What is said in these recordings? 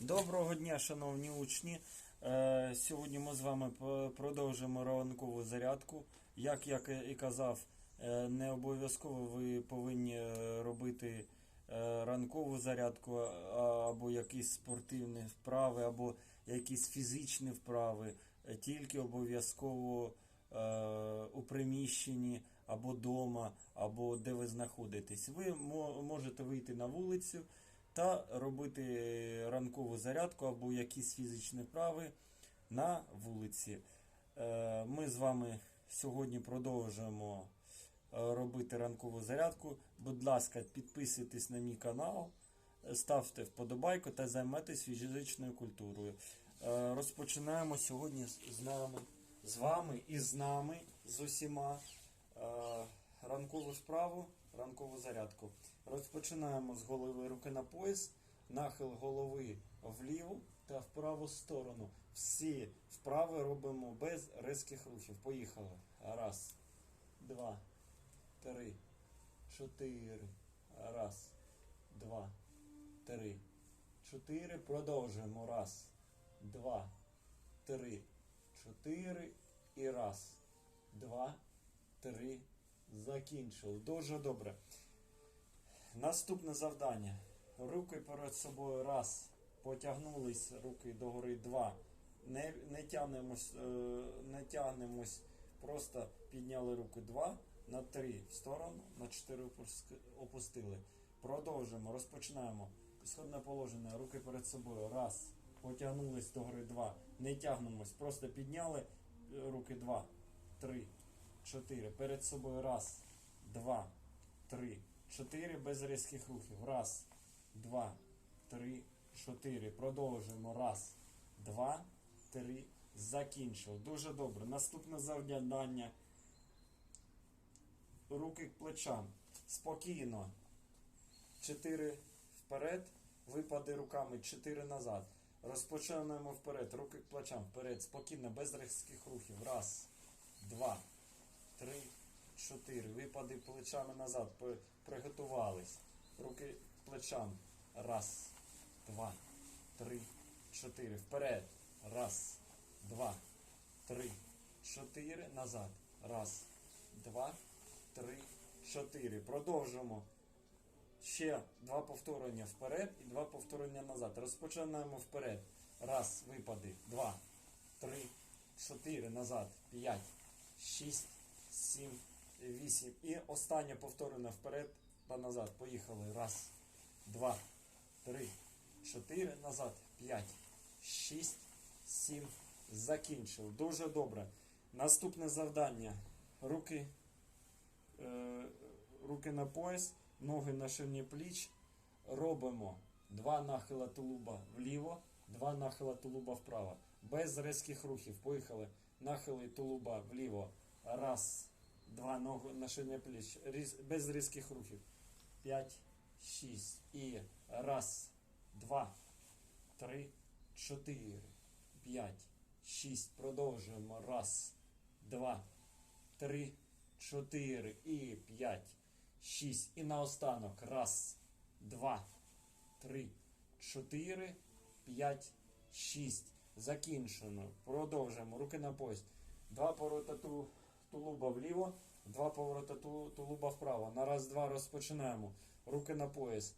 Доброго дня, шановні учні. Е, Сьогодні ми з вами продовжимо ранкову зарядку. Як я і казав, е, не обов'язково ви повинні е, робити ранкову зарядку або якісь спортивні вправи, або якісь фізичні вправи. Тільки обов'язково у приміщенні або вдома, або де ви знаходитесь. Ви можете вийти на вулицю та робити ранкову зарядку або якісь фізичні вправи на вулиці. Е, Ми з вами сьогодні продовжуємо е, робити ранкову зарядку. Будь ласка, підписуйтесь на мій канал, ставте вподобайку та займайтесь фізичною культурою. Е, Розпочинаємо сьогодні з нами, з вами і з нами, з усіма ранкову справу, ранкову зарядку. Розпочинаємо з голови руки на пояс, нахил голови вліву та в праву сторону. Всі вправи робимо без різких рухів. Поїхали. Раз, два, три, чотири. Раз, два, три, чотири. Продовжуємо. Раз, два, три, чотири. І раз, два, три. Закінчили. Дуже добре. Наступне завдання. Руки перед собою раз. Потягнулись руки догори два. Не, не тягнемось, е, не тягнемось. Просто підняли руки два. На три в сторону, на чотири опустили. Продовжуємо, розпочинаємо. Ісходне положення. Руки перед собою. Раз. Потягнулись догори два. Не тягнемось. Просто підняли е, руки два. Три. Чотири. Перед собою. Раз. Два. Три. Чотири без різких рухів. Раз, два, три, чотири. Продовжуємо. Раз, два, три. Закінчили. Дуже добре. Наступне завдання. Руки к плечам. Спокійно. Чотири вперед. Випади руками. Чотири назад. Розпочинаємо вперед. Руки к плечам. Вперед. Спокійно, без різких рухів. Раз, два, три, чотири. Випади плечами назад. Приготувались. Руки плечам. Раз, два, три, чотири. Вперед. Раз, два, три, чотири. Назад. Раз, два, три, чотири. Продовжуємо. Ще два повторення вперед і два повторення назад. Розпочинаємо вперед. Раз, випади. Два, три, чотири. Назад. П'ять, шість, сім, вісім. І останнє повторення вперед та назад. Поїхали. Раз, два, три, чотири. Назад. П'ять, шість, сім. Закінчили. Дуже добре. Наступне завдання. Руки е, руки на пояс, ноги на ширині пліч. Робимо два нахила тулуба вліво, два нахила тулуба вправо. Без різких рухів. Поїхали. Нахили тулуба вліво. Раз, два ноги на ширині пліч. Різ, без різких рухів. П'ять, шість. І раз, два, три, чотири, п'ять, шість. Продовжуємо. Раз, два, три, чотири і п'ять, шість. І наостанок. Раз, два, три, чотири, п'ять, шість. Закінчено. Продовжуємо. Руки на пояс. Два поворота ту- тулуба вліво, два поворота тулуба вправо. На раз, два розпочинаємо. Руки на пояс.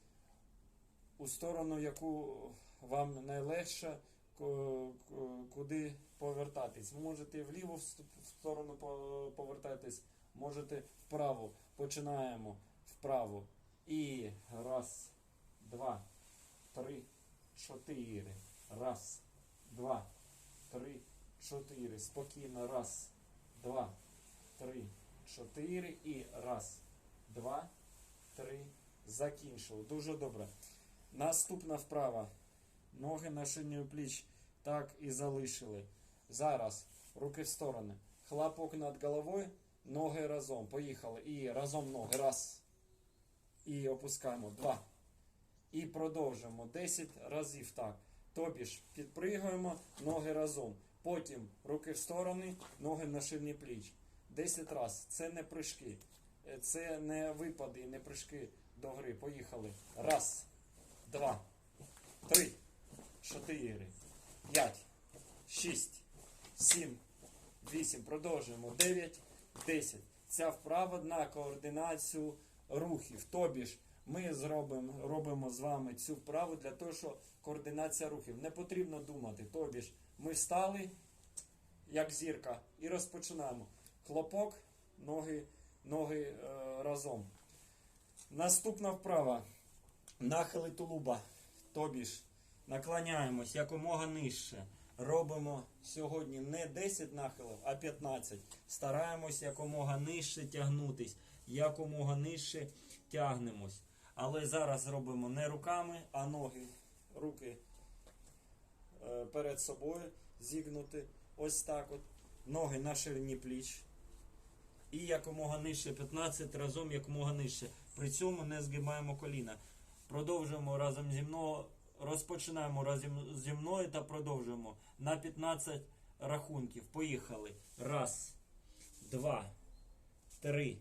У сторону, яку вам найлегше, ку- ку- куди повертатись. Можете вліво в сторону повертатись, можете вправо. Починаємо вправо. І раз, два, три, чотири. Раз, два, три, чотири. Спокійно. Раз, два, три, чотири. І раз, два, три. Закінчили. Дуже добре. Наступна вправа. Ноги на шині пліч так і залишили. Зараз руки в сторони. Хлопок над головою, ноги разом. Поїхали. І разом ноги. Раз. І опускаємо. Два. І продовжуємо. 10 разів так. Тобі ж підпригуємо, ноги разом. Потім руки в сторони, ноги на ширині пліч. 10 разів. Це не прыжки. Е, Це не випади, не прыжки до гри. Поїхали. Раз, два, три, 4, 5, 6, 7, 8. Продовжуємо. 9, 10. Ця вправа на координацію рухів. Тобі ж ми зробимо, робимо з вами цю вправу для того, що координація рухів. Не потрібно думати. Тобі ж ми встали, як зірка, і розпочинаємо. Хлопок, ноги, ноги е, разом. Наступна вправа. Нахили тулуба. Тобі ж наклоняємось якомога нижче. Робимо сьогодні не 10 нахилів, а 15. Стараємось якомога нижче тягнутись, якомога нижче тягнемось. Але зараз робимо не руками, а ноги. Руки е, перед собою зігнути. Ось так от. Ноги на ширині пліч. І якомога нижче 15 разом якомога нижче. При цьому не згибаємо коліна. Продовжуємо разом зі мною. Розпочинаємо разом зі мною та продовжуємо на 15 рахунків. Поїхали. Раз, два, три,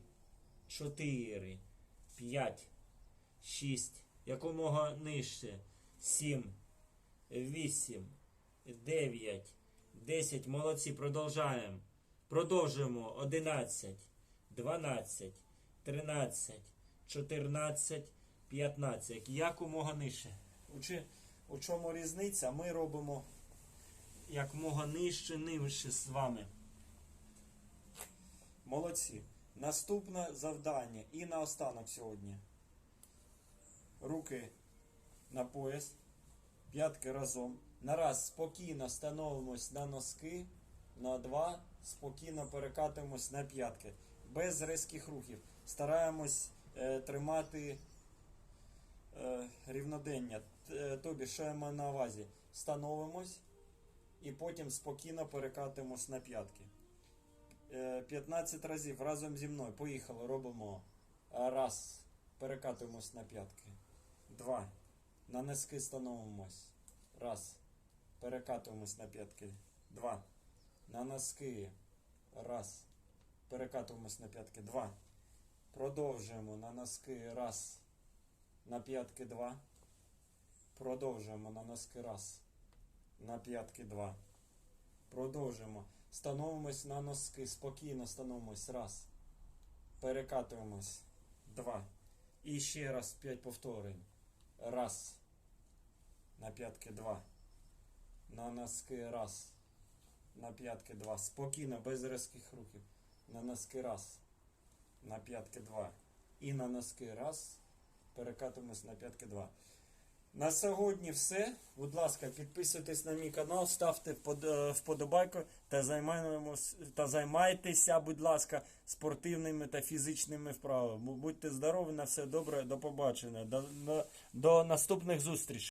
чотири, п'ять, шість. Якомога нижче. Сім, вісім, дев'ять, десять. Молодці. Продовжаємо. Продовжуємо. 11, 12, 13, 14, 15. Якомога нижче. У, чому різниця? Ми робимо якомога нижче, нижче з вами. Молодці. Наступне завдання і наостанок сьогодні. Руки на пояс, п'ятки разом. На раз спокійно становимось на носки, на два спокійно перекатуємось на п'ятки. Без різких рухів. Стараємось е, тримати е, рівнодення. Е, Тобі, що я маю на увазі? Становимось і потім спокійно перекатуємось на п'ятки. Е, 15 разів разом зі мною. Поїхали, робимо. Раз. Перекатуємось на п'ятки. Два. На носки становимось. Раз. Перекатуємось на п'ятки. Два. На носки. Раз. Перекатуємось на п'ятки. Два. Продовжуємо на носки. Раз. На п'ятки два. Продовжуємо на носки раз. На п'ятки два. Продовжуємо. Становимось на носки. Спокійно становимось. Раз. Перекатуємось. Два. І ще раз п'ять повторень. Раз. На п'ятки два. На носки раз. На п'ятки два. Спокійно, без різких рухів. На носки раз. На п'ятки два. І на носки раз. Перекатуємось на п'ятки два. На сьогодні все. Будь ласка, підписуйтесь на мій канал, ставте е, вподобайку та та займайтеся, будь ласка, спортивними та фізичними вправами. Будьте здорові, на все добре, до побачення. До, до, до наступних зустрічей.